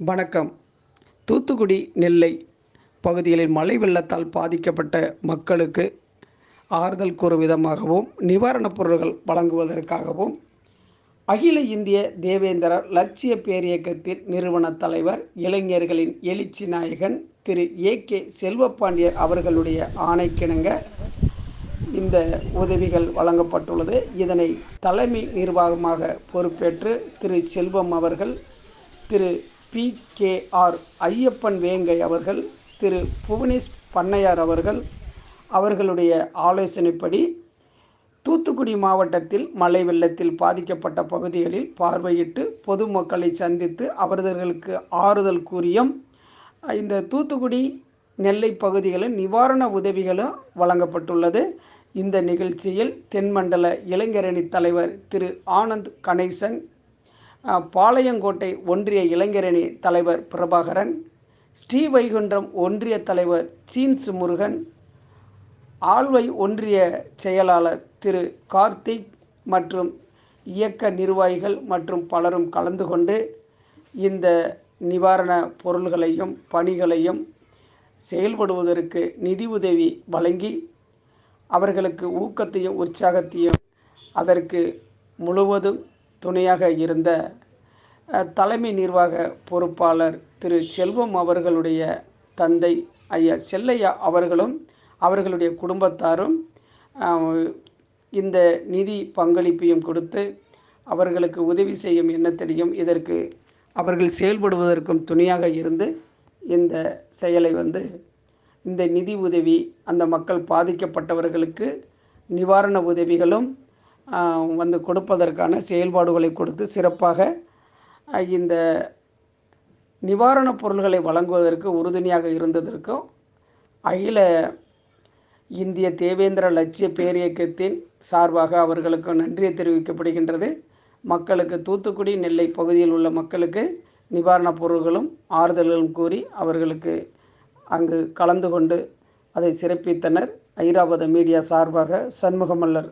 வணக்கம். தூத்துக்குடி நெல்லை பகுதிகளில் மழை வெள்ளத்தால் பாதிக்கப்பட்ட மக்களுக்கு ஆறுதல் கூறும் விதமாகவும் நிவாரணப் பொருட்கள் வழங்குவதற்காகவும் அகில இந்திய தேவேந்திரர் லட்சிய பேரியக்கத்தின் நிறுவன தலைவர் இளைஞர்களின் எழுச்சி நாயகன் திரு ஏ கே செல்வப்பாண்டியர் அவர்களுடைய ஆணைக்கிணங்க இந்த உதவிகள் வழங்கப்பட்டுள்ளது. இதனை தலைமை நிர்வாகமாக பொறுப்பேற்று திரு செல்வம் அவர்கள் Thiru P K R Ayyappan Vengai அவர்கள் திரு புவனேஷ் பண்ணையார் அவர்கள் அவர்களுடைய ஆலோசனைப்படி தூத்துக்குடி மாவட்டத்தில் மழை வெள்ளத்தில் பாதிக்கப்பட்ட பகுதிகளில் பார்வையிட்டு பொதுமக்களை சந்தித்து அவர்களுக்கு ஆறுதல் கூறியும் இந்த தூத்துக்குடி நெல்லை பகுதிகளில் நிவாரண உதவிகளும் வழங்கப்பட்டுள்ளது. இந்த நிகழ்ச்சியில் தென்மண்டல இளைஞரணி தலைவர் திரு ஆனந்த் கணேசன் பாளையங்கோட்டை ஒன்றிய இளைஞரணி தலைவர் பிரபாகரன் ஸ்ரீவைகுண்டம் ஒன்றிய தலைவர் சீன்ஸ் முருகன் ஆழ்வை ஒன்றிய செயலாளர் திரு கார்த்திக் மற்றும் இயக்க நிர்வாகிகள் மற்றும் பலரும் கலந்து கொண்டு இந்த நிவாரண பொருள்களையும் பணிகளையும் செயல்படுவதற்கு நிதி உதவி வழங்கி அவர்களுக்கு ஊக்கத்தையும் உற்சாகத்தையும் அதற்கு முழுவதும் துணையாக இருந்த தலைமை நிர்வாக பொறுப்பாளர் திரு செல்வம் அவர்களுடைய தந்தை ஐயா செல்லையா அவர்களும் அவர்களுடைய குடும்பத்தாரும் இந்த நிதி பங்களிப்பையும் கொடுத்து அவர்களுக்கு உதவி செய்யும் எண்ணத்திலையும் இதற்கு அவர்கள் செயல்படுவதற்கும் துணையாக இருந்து இந்த செயலை வந்து இந்த நிதி உதவி அந்த மக்கள் பாதிக்கப்பட்டவர்களுக்கு நிவாரண உதவிகளும் வந்து கொடுப்பதற்கான செயல்பாடுகளை கொடுத்து சிறப்பாக இந்த நிவாரணப் பொருள்களை வழங்குவதற்கு உறுதுணையாக இருந்ததற்கும் அகில இந்திய தேவேந்திர லட்சிய பேரியக்கத்தின் சார்பாக அவர்களுக்கு நன்றியை தெரிவிக்கப்படுகின்றது. மக்களுக்கு தூத்துக்குடி நெல்லை பகுதியில் உள்ள மக்களுக்கு நிவாரணப் பொருள்களும் ஆறுதல்களும் கூறி அவர்களுக்கு அங்கு கலந்து கொண்டு அதை சிறப்பித்தனர். ஐராவத மீடியா சார்பாக சண்முகமல்லர்.